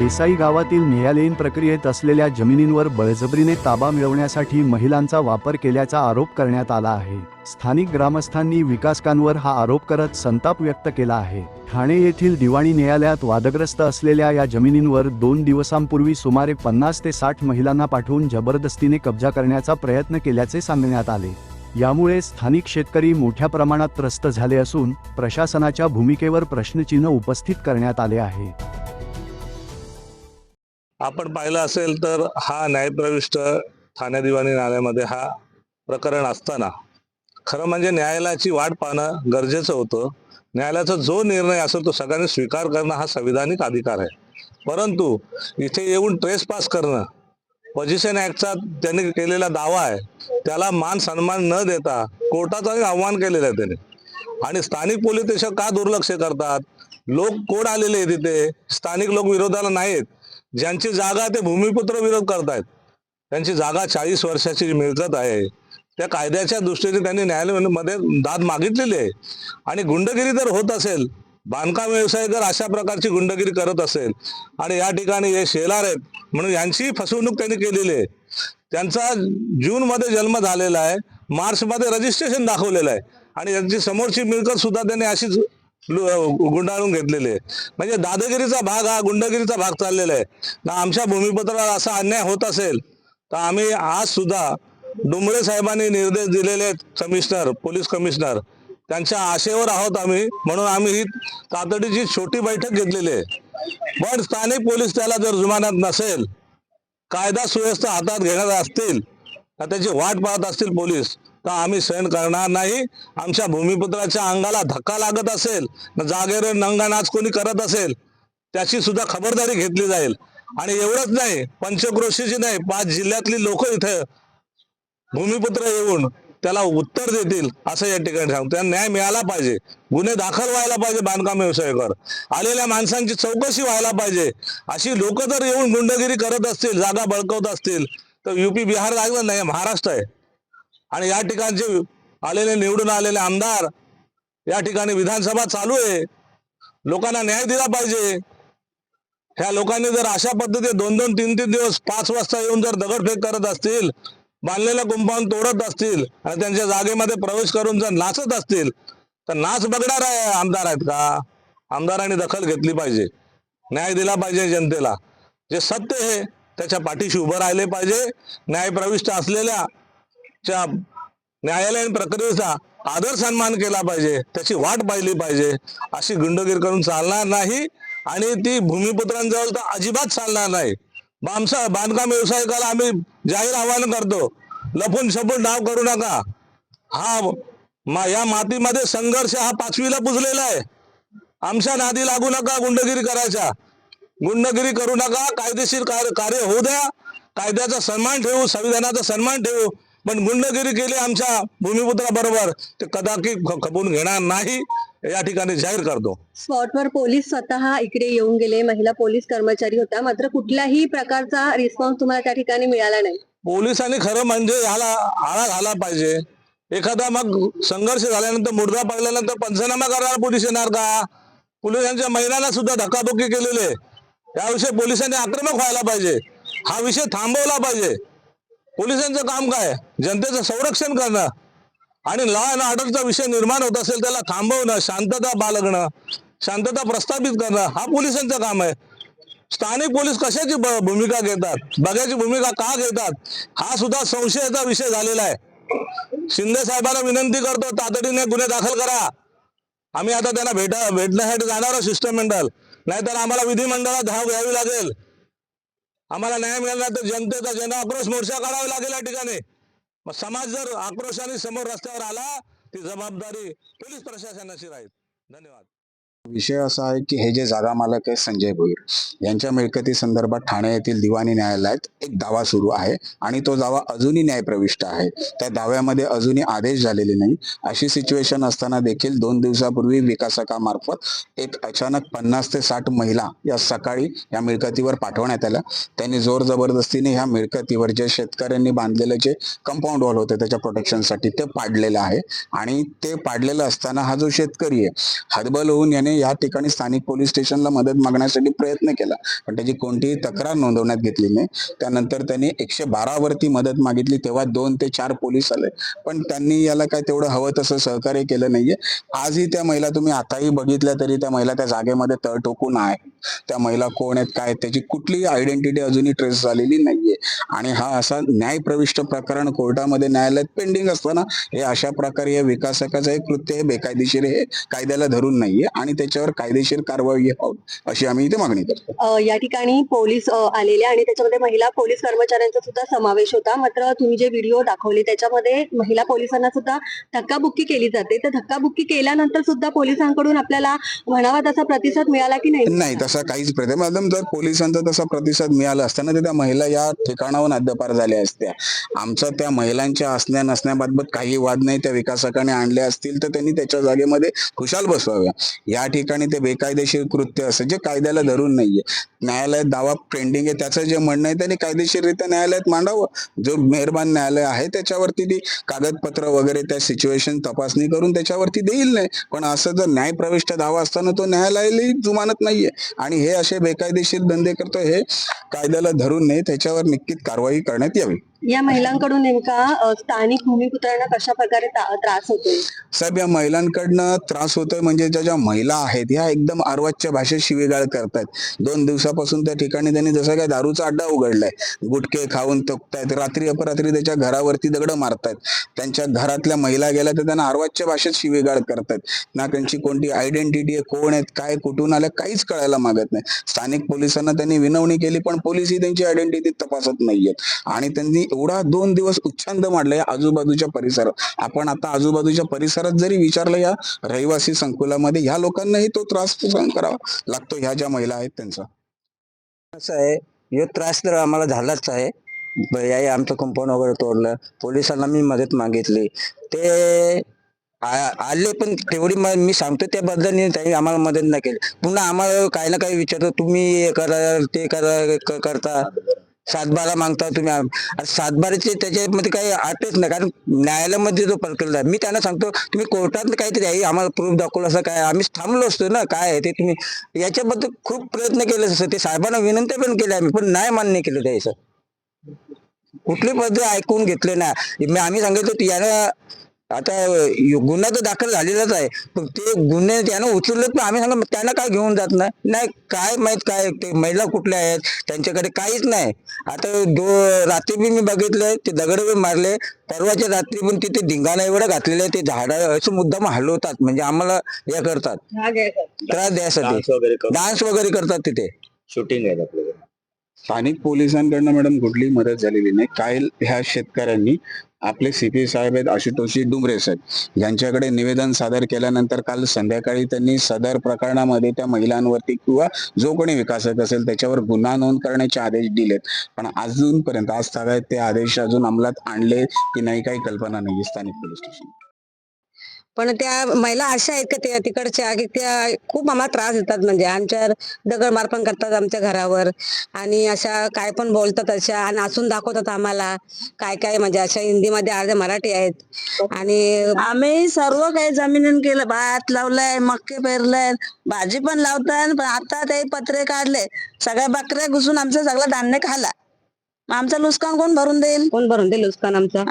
देसाई गावातील न्यायालयीन प्रक्रियेत असलेल्या जमिनींवर बळजबरीने ताबा मिळवण्यासाठी महिलांचा वापर केल्याचा आरोप करण्यात आला आहे. स्थानिक ग्रामस्थांनी विकासकांवर हा आरोप करत संताप व्यक्त केला आहे. ठाणे येथील दिवाणी न्यायालयात वादग्रस्त असलेल्या या जमिनींवर दोन दिवसांपूर्वी सुमारे पन्नास ते साठ महिलांना पाठवून जबरदस्तीने कब्जा करण्याचा प्रयत्न केल्याचे सांगण्यात आले. यामुळे स्थानिक शेतकरी मोठ्या प्रमाणात त्रस्त झाले असून प्रशासनाच्या भूमिकेवर प्रश्नचिन्ह उपस्थित करण्यात आले आहे. आपण पाहिलं असेल तर हा न्यायप्रविष्ट ठाणे दिवाणी न्यायालयामध्ये हा प्रकरण असताना खरं म्हणजे न्यायालयाची वाट पाहणं गरजेचं होतं. न्यायालयाचा जो निर्णय असेल तो सगळ्यांनी स्वीकार करणं हा संविधानिक अधिकार आहे. परंतु इथे येऊन ट्रेस पास करणं पोझिशन ऍक्टचा त्यांनी केलेला दावा आहे त्याला मान सन्मान न देता कोर्टाचाही आव्हान केलेलं आहे त्यांनी. आणि स्थानिक पोलीस स्टेशन का दुर्लक्ष करतात? लोक कोण आलेले आहेत तिथे स्थानिक लोक विरोधाला नाहीत. ज्यांची जागा ते भूमिपुत्र विरोध करतायत त्यांची जागा चाळीस वर्षाची जी मिळकत आहे त्या कायद्याच्या दृष्टीने त्यांनी न्यायालयामध्ये दाद मागितलेली आहे. आणि गुंडगिरी जर होत असेल बांधकाम व्यवसाय जर अशा प्रकारची गुंडगिरी करत असेल आणि या ठिकाणी हे शेलार आहेत म्हणून यांची फसवणूक त्यांनी केलेली आहे. त्यांचा जून मध्ये जन्म झालेला आहे मार्च मध्ये रजिस्ट्रेशन दाखवलेलं आहे. आणि यांची समोरची मिळकत सुद्धा त्यांनी अशीच गुंडाळून घेतलेले. म्हणजे दादागिरीचा भाग हा गुंडगिरीचा भाग चाललेला आहे. ना आमच्या भूमिपत्रावर असा अन्याय होत असेल तर आम्ही आज सुद्धा डुंबळे साहेबांनी निर्देश दिलेले आहेत कमिशनर पोलीस कमिशनर. त्यांच्या आशेवर आहोत आम्ही. म्हणून आम्ही ही तातडीची छोटी बैठक घेतलेली आहे. पण स्थानिक पोलीस त्याला जर जुमानत नसेल कायदा सुव्यवस्था हातात घेणार असतील त्याची वाट पाहत असतील पोलीस. तर आम्ही सहन करणार नाही. आमच्या भूमिपुत्राच्या अंगाला धक्का लागत असेल जागेवर नंगा नाच कोणी करत असेल त्याची सुद्धा खबरदारी घेतली जाईल. आणि एवढंच नाही पंचक्रोशीची नाही पाच जिल्ह्यातली लोक इथे भूमिपुत्र येऊन त्याला उत्तर देतील असं या ठिकाणी सांगतो. त्यांना न्याय मिळाला पाहिजे. गुन्हे दाखल व्हायला पाहिजे बांधकाम व्यवसायावर. आलेल्या माणसांची चौकशी व्हायला पाहिजे. अशी लोक जर येऊन गुंडगिरी करत असतील जागा बळकवत असतील तर युपी बिहार लागलं नाही महाराष्ट्र आहे. आणि या ठिकाणचे आलेले निवडून आलेले आमदार या ठिकाणी विधानसभा चालू आहे. लोकांना न्याय दिला पाहिजे. ह्या लोकांनी जर अशा पद्धतीने दोन दोन तीन तीन दिवस पाच वाजता येऊन जर दगडफेक करत असतील बांधलेलं कुंपाऊंड तोडत असतील आणि त्यांच्या जागेमध्ये प्रवेश करून जर नाचत असतील तर नाच बघणार आहे आमदार आहेत का? आमदारांनी दखल घेतली पाहिजे. न्याय दिला पाहिजे जनतेला. जे सत्य आहे त्याच्या पाठीशी उभं राहिले पाहिजे. न्यायप्रविष्ट असलेल्या च्या न्यायालयीन प्रक्रियेचा आदर सन्मान केला पाहिजे त्याची वाट पाहिली पाहिजे अशी गुंडगिरी करून चालणार नाही आणि ती भूमिपुत्रांजवळ तर अजिबात चालणार नाही. बांधसा बांधकाम व्यावसायिकाला आम्ही जाहीर आवाहन करतो लपून छपून डाव करू नका. हा मा या मातीमध्ये संघर्ष हा पाचवीला पुजलेला आहे. आमच्या नादी लागू नका गुंडगिरी करायच्या. गुंडगिरी करू नका कायदेशीर कार्य कार्य होऊ द्या. कायद्याचा सन्मान ठेवू संविधानाचा सन्मान ठेवू. पण गुंडगिरी केली आमच्या भूमिपुत्राबरोबर ते कदाचित खपून घेणार नाही या ठिकाणी जाहीर करतो. स्पॉटवर पोलीस स्वतः इकडे येऊन गेले. महिला पोलीस कर्मचारी होत्या मात्र कुठल्याही प्रकारचा रिस्पॉन्स तुम्हाला त्या ठिकाणी मिळाला नाही. पोलिसांनी खरं म्हणजे याला आळा घाला पाहिजे. एखादा मग संघर्ष झाल्यानंतर मुर्दा पडल्यानंतर पंचनामा करणार पोलीस येणार का? पोलिसांच्या महिलांना सुद्धा धक्काबुक्की केलेली आहे. याविषयी पोलिसांनी आक्रमक व्हायला पाहिजे. हा विषय थांबवला पाहिजे. पोलिसांचं काम काय? जनतेचं संरक्षण करणं. आणि लॉ अँड ऑर्डरचा विषय निर्माण होत असेल त्याला थांबवणं शांतता बाळगणं शांतता प्रस्थापित करणं हा पोलिसांचं काम आहे. स्थानिक पोलीस कशाची भूमिका घेतात? बघायची भूमिका का घेतात? हा सुद्धा संशयाचा विषय झालेला आहे. शिंदे साहेबांना विनंती करतो तातडीने गुन्हे दाखल करा. आम्ही आता त्यांना भेटा भेटण्यासाठी जाणार आहोत शिष्टमंडळ. नाहीतर आम्हाला विधिमंडळात धाव घ्यावी लागेल. आम्हाला न्याय मिळाला तर जनतेचा जन आक्रोश मोर्चा काढावा लागेल या ठिकाणी. मग समाज जर आक्रोशाने समोर रस्त्यावर आला ती जबाबदारी पोलीस प्रशासनाची राहील. धन्यवाद. विषय असा आहे की हे जे जागा मालक आहे संजय भोईर यांच्या मिळकती संदर्भात ठाणे येथील दिवाणी न्यायालयात एक दावा सुरू आहे आणि तो दावा अजूनही न्यायप्रविष्ट आहे. त्या दाव्यामध्ये अजूनही आदेश झालेले नाही. अशी सिच्युएशन असताना देखील दोन दिवसापूर्वी विकासकामार्फत एक अचानक पन्नास ते साठ महिला या सकाळी या मिळकतीवर पाठवण्यात आल्या. त्यांनी जोर जबरदस्तीने ह्या मिळकतीवर जे शेतकऱ्यांनी बांधलेलं जे कंपाऊंड वॉल होते त्याच्या प्रोटेक्शनसाठी ते पाडलेलं आहे. आणि ते पाडलेलं असताना हा जो शेतकरी आहे हतबल होऊन याने तिने या ठिकाणी स्थानिक पोलीस स्टेशनला मदत मागण्यासाठी प्रयत्न केला. पण त्याची कोणतीही तक्रार नोंदवण्यात घेतली नाही. त्यानंतर त्यांनी एकशे बारा वरती मदत मागितली तेव्हा दोन ते चार पोलीस आले. पण त्यांनी याला काय तेवढं हवं तसं सहकार्य केलं नाहीये. आजही त्या महिला तुम्ही आताही बघितल्या तरी त्या महिला त्या जागेमध्ये तळ ठोकून आहे. त्या महिला कोण आहेत काय आहेत, त्याची कुठलीही आयडेंटिटी अजूनही ट्रेस झालेली नाहीये. आणि हा असा न्यायप्रविष्ट प्रकरण कोर्टामध्ये न्यायालयात पेंडिंग असताना हे अशा प्रकारे या विकासकाचं हे कृत्य हे बेकायदेशीर हे कायद्याला धरून नाहीये आणि त्याच्यावर कायदेशीर कारवाई व्हावी अशी आम्ही इथे मागणी करतो. या ठिकाणी पोलीस आलेले आणि त्याच्यामध्ये महिला पोलीस कर्मचाऱ्यांचा सुद्धा समावेश होता. मात्र तुम्ही जे व्हिडिओ दाखवले त्याच्यामध्ये महिला पोलिसांना सुद्धा धक्काबुक्की केली जाते. तर धक्काबुक्की केल्यानंतर सुद्धा पोलिसांकडून आपल्याला म्हणावा तसा प्रतिसाद मिळाला की नाही? नाही असा काहीच प्रति मॅडम जर पोलिसांचा तसा प्रतिसाद मिळाला असताना तर त्या महिला या ठिकाणाहून अद्यापार झाल्या असत्या. आमचा त्या महिलांच्या असण्या नसण्याबाबत काही वाद नाही. त्या विकासकाने आणले असतील तर त्यांनी त्याच्या जागेमध्ये खुशाल बसवाव्या. या ठिकाणी ते बेकायदेशीर कृत्य असं जे कायद्याला धरून नाहीये. न्यायालयात दावा पेंडिंग आहे. त्याचं जे म्हणणं आहे त्यांनी कायदेशीररित्या न्यायालयात मांडावं. जो मेहरबान न्यायालय आहे त्याच्यावरती ती कागदपत्र वगैरे त्या सिच्युएशन तपासणी करून त्याच्यावरती देईल नाही. पण असं जर न्यायप्रविष्ट दावा असताना तो न्यायालयालाही जुमानत नाहीये. आणि हे असे बेकायदेशीर धंदे करतो हे कायद्याला धरून नाही त्याच्यावर नक्कीच कारवाई करण्यात यावी. या महिलांकडून नेमका स्थानिक भूमिपुत्रांना कशा प्रकारे त्रास होतोय? साहेब या महिलांकडनं त्रास होतोय म्हणजे ज्या ज्या महिला आहेत ह्या एकदम अर्वाच्य भाषेत शिवीगाळ करतायत. दोन दिवसापासून त्या ठिकाणी त्यांनी जसं काय दारूचा अड्डा उघडलाय गुटके खाऊन तोकतायत रात्री अपरात्री त्याच्या घरावरती दगड मारतायत. त्यांच्या घरातल्या महिला गेल्या तर त्यांना अर्वाच्य भाषेत शिवीगाळ करतायत. ना त्यांची कोणती आयडेंटिटी आहे कोण आहेत काय कुठून आल्या काहीच कळायला मागत नाही. स्थानिक पोलिसांना त्यांनी विनवणी केली पण पोलीसही त्यांची आयडेंटिटी तपासत नाहीयेत. आणि त्यांनी एवढा दोन दिवस उच्चांत मांडला या आजूबाजूच्या परिसरात. आपण आता आजूबाजूच्या परिसरात जरी विचारलं या रहिवासी संकुलामध्ये ह्या लोकांनाही तो त्रास सहन करावा लागतो ह्या ज्या महिला आहेत त्यांचा. असं आहे यो त्रास तर आम्हाला झालाच आहे. ब- याही आमचं कंपाऊंड वगैरे तोडलं. पोलिसांना मी मदत मागितली. ते आले पण तेवढी मी सांगतो त्या बदल्याने त्यांनी आम्हाला मदत नाही केली. पुन्हा आम्हाला काही ना काही विचारतो तुम्ही हे करा ते करा करता. सातबारा मागता तुम्ही सातबाराचे त्याच्यामध्ये काही अटच नाही कारण न्यायालयामध्ये जो प्रकल्प आहे मी त्यांना सांगतो तुम्ही कोर्टात काहीतरी आहे आम्हाला प्रूफ दाखवलं असं काय आम्ही थांबलो असतो ना काय आहे ते तुम्ही याच्याबद्दल खूप प्रयत्न केले असं ते साहेबांना विनंती पण केली आम्ही पण नाही मान्य केलं त्याचं कुठली पद्धत ऐकून घेतले ना मी आम्ही सांगितलं यानं आता यो- गुन्हा तर दाखल झालेलाच आहे. पण ते गुन्हे त्यानं उचलले पण आम्ही सांगा त्यांना काय घेऊन जात नाही? नाही काय माहीत काय ते महिला कुठल्या आहेत? त्यांच्याकडे काहीच नाही. आता दो रात्री बी मी बघितलंय ते दगड बी मारले. परवाच्या रात्री पण तिथे धिंगाणा एवढं घातलेलं आहे ते झाडं असं मुद्दाम हलवतात. म्हणजे आम्हाला हे करतात. त्रास द्यायसाठी. डान्स वगैरे करतात तिथे. शूटिंग आहे आपल्याकडे. स्थानिक पोलिसांकडनं मॅडम कुठलीही मदत झालेली नाही. काल ह्या शेतकऱ्यांनी आपले सीपी साहेब आहेत आशुतोषी डुमरे साहेब. यांच्याकडे निवेदन सादर केल्यानंतर काल संध्याकाळी त्यांनी सदर प्रकरणामध्ये त्या महिलांवरती किंवा जो कोणी विकासक असेल त्याच्यावर गुन्हा नोंद करण्याचे आदेश दिलेत. पण अजूनपर्यंत आज तागायत ते आदेश अजून अंमलात आणले की नाही काही कल्पना नाही स्थानिक पोलीस स्टेशन पण त्या महिला अशा आहेत का त्या तिकडच्या की त्या खूप आम्हाला त्रास देतात म्हणजे आमच्यावर दगडमार पण करतात आमच्या घरावर आणि अशा काय पण बोलतात अशा आणि असून दाखवतात आम्हाला काय काय म्हणजे अशा हिंदीमध्ये अर्ध्या मराठी आहेत. आणि आम्ही सर्व काही जमिनीन केलं. भात लावलाय मक्के पेरलाय भाजी पण लावताय पण आता ते पत्रे काढले. सगळ्या बकऱ्या घुसून आमचं सगळं धान्य खाला. आमचं नुकसान कोण भरून देईल? कोण भरून दिलं नुकसान आमचं?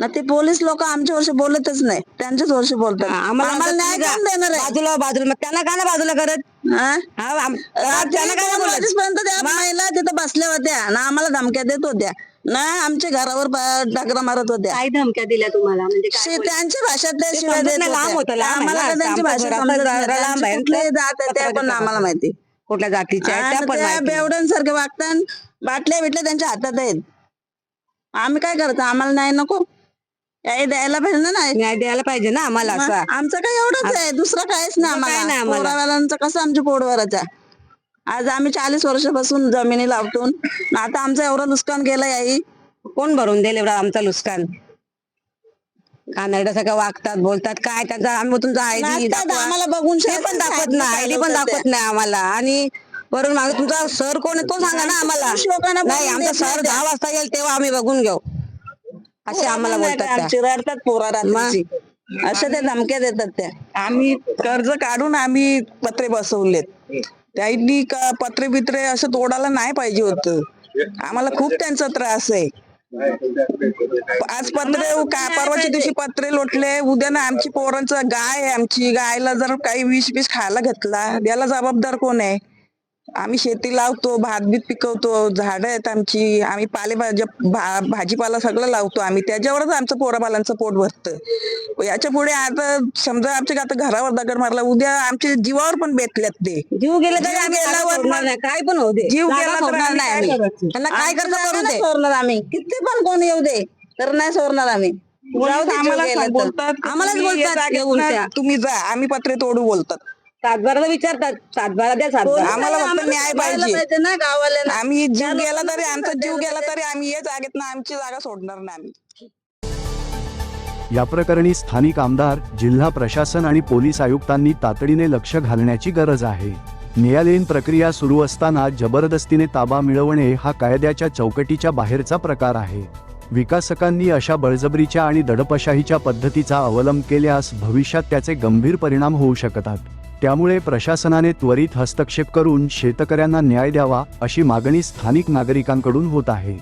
ना ते पोलीस लोक आमच्या वर्षी बोलतच नाही त्यांच्याच वर्षी बोलतात आम्हाला आम्हाला न्याय कोण देणार आहे बाजूला बाजूला मग त्यांना का ना बाजूला करत हा? हा, आम- रात्री त्यांना काय दोन बोलत वाजेपर्यंत त्या महिला तिथं बसल्या होत्या ना आम्हाला धमक्या देत होत्या ना आमच्या घरावर प- डगरा मारत होत्या काय धमक्या दिल्या तुम्हाला म्हणजे काय शे- बोलल्या? त्यांच्या भाषेत ते ते शिवाय समजत देत नाही, लांब होत्या. होतं, लांब आहे आम्हाला ना. काय त्यांची भाषा घरात समजत जरा नाही. लांब त्यांची आहे. कुठली जात आहे त्या पण आम्हाला माहिती कुठल्या जातीच्या आहेत त्या आणि पण त्या माहिती नाही. बेवड्यांसारखे वागतात बाटल्या बिटल्या त्यांच्या हातात आहेत आम्ही काय करतो आम्हाला नाही नको द्यायला पाहिजे ना नाही. न्याय द्यायला पाहिजे ना आम्हाला असा. आमचं काय एवढंच आहे दुसरं काहीच नाही दुसरं काय नाही आम्हाला. आम्हाला. पोरावाल्यांचं कसं आमच्या पोटवरच आहे? आज आम्ही चाळीस वर्षापासून जमिनी लावतून आता आमचं एवढं नुकसान गेलं आई. कोण भरून देईल एवढा आमचा नुकसान? कानड्यासारखं वागतात बोलतात काय त्यांचा आम्ही तुमचा आयडी नाचतात आम्हाला बघून ते पण दाखवत नाही आयडी पण दाखवत नाही आम्हाला. आणि वरून मागे तुमचा सर कोण आहे तो सांगा ना आम्हाला. नाही आमचा सर दहा वाजता येईल तेव्हा आम्ही बघून घेऊ. असे आम्हाला बोलतात त्या. पोरा रात्रीची. अशा त्या धमक्या देतात त्या. आम्ही कर्ज काढून आम्ही पत्रे बसवलेत. त्यांनी का पत्रे बित्रे असं तोडायला नाही पाहिजे होतं. आम्हाला खूप त्यांचा त्रास आहे. आज पत्रे का परवाच्या दिवशी पत्रे लोटले. उद्या ना आमची पोरांचं गाय आहे आमची. गायला जर काही विष बीस खायला घेतला याला जबाबदार कोण आहे? आम्ही शेती लावतो भात बीत पिकवतो झाडं आहेत आमची आम्ही पालेभाज्या भा- भाजीपाला सगळं लावतो आम्ही. त्याच्यावरच आमचं पोराबालांचं पोट भरतं. याच्यापुढे आता समजा आमच्या आता घरावर दगड मारला उद्या आमच्या जीवावर पण बेतल्यात ते. जीव गेले काय पण होऊ दे. जीव गेला तर नाही? त्यांना काय आमची करता जागा करू नाही दे. सोडणार आम्ही. किती पण कोण येऊ दे तर नाही सोडणार आम्ही. आम्हाला. बोलतात आम्हालाच बोलतात तुम्ही जा आम्ही पत्रे तोडू बोलतात. सातबाराला विचारतात. सातबारा द्या सातबारा. आम्हाला फक्त न्याय पाहिजे. ना गावाला आम्ही जीव गेला तरी आमचा जीव गेला तरी आम्ही या जागेत ना आमची जागा सोडणार नाही आम्ही. या प्रकरणी स्थानिक आमदार जिल्हा प्रशासन आणि पोलीस आयुक्तांनी तातडीने लक्ष घालण्याची गरज आहे. न्यायालयीन प्रक्रिया सुरू असताना जबरदस्तीने ताबा मिळवणे हा कायद्याच्या चौकटीच्या बाहेरचा प्रकार आहे. विकासकांनी अशा बळजबरीच्या आणि दडपशाहीच्या पद्धतीचा अवलंब केल्यास भविष्यात त्याचे गंभीर परिणाम होऊ शकतात. त्यामुळे प्रशासनाने त्वरित हस्तक्षेप करून शेतकऱ्यांना न्याय द्यावा अशी मागणी स्थानिक नागरिकांकडून होत आहे.